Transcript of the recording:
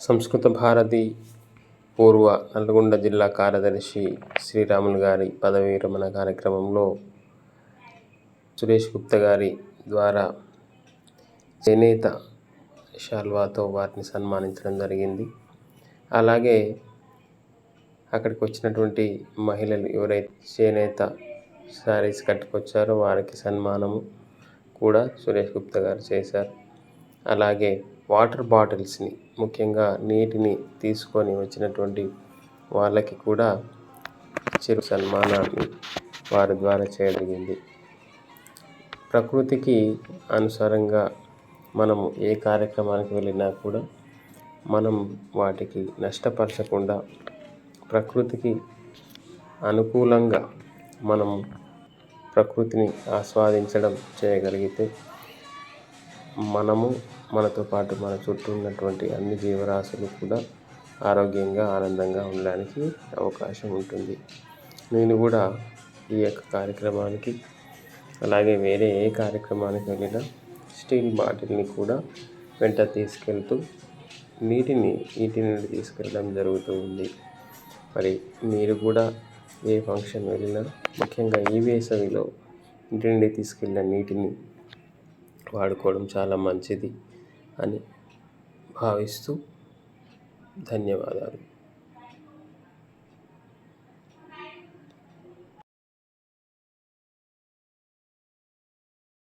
సంస్కృత భారతి పూర్వ నల్గొండ జిల్లా కార్యదర్శి శ్రీరాములు గారి పదవీ విరమణ కార్యక్రమంలో సురేష్ గుప్తా గారి ద్వారా చేనేత శాల్వాతో వారిని సన్మానించడం జరిగింది. అలాగే అక్కడికి వచ్చినటువంటి మహిళలు ఎవరైతే చేనేత శారీస్ కట్టుకొచ్చారో వారికి సన్మానము కూడా సురేష్ గుప్తా గారు చేశారు. అలాగే వాటర్ బాటిల్స్ని ముఖ్యంగా నీటిని తీసుకొని వచ్చినటువంటి వాళ్ళకి కూడా చిరు సన్మానాన్ని వారి ద్వారా చేయగలిగింది ప్రకృతికి అనుసారంగా మనము ఏ కార్యక్రమానికి వెళ్ళినా కూడా మనం వాటికి నష్టపరచకుండా ప్రకృతికి అనుకూలంగా మనం ప్రకృతిని ఆస్వాదించడం చేయగలిగితే మనము మనతో పాటు మన చుట్టూ ఉన్నటువంటి అన్ని జీవరాశులు కూడా ఆరోగ్యంగా ఆనందంగా ఉండడానికి అవకాశం ఉంటుంది. నేను కూడా ఈ యొక్క కార్యక్రమానికి అలాగే వేరే ఏ కార్యక్రమానికి వెళ్ళినా స్టీల్ బాటిల్ని కూడా వెంట తీసుకెళ్తూ నీటిని ఇంటి నుండి తీసుకెళ్ళడం జరుగుతూ ఉంది. మరి మీరు కూడా ఏ ఫంక్షన్ వెళ్ళినా ముఖ్యంగా ఈ వేసవిలో ఇంటి నుండి తీసుకెళ్ళిన నీటిని వాడుకోవడం చాలా మంచిది. అని భావిస్తూ ధన్యవాదాలు.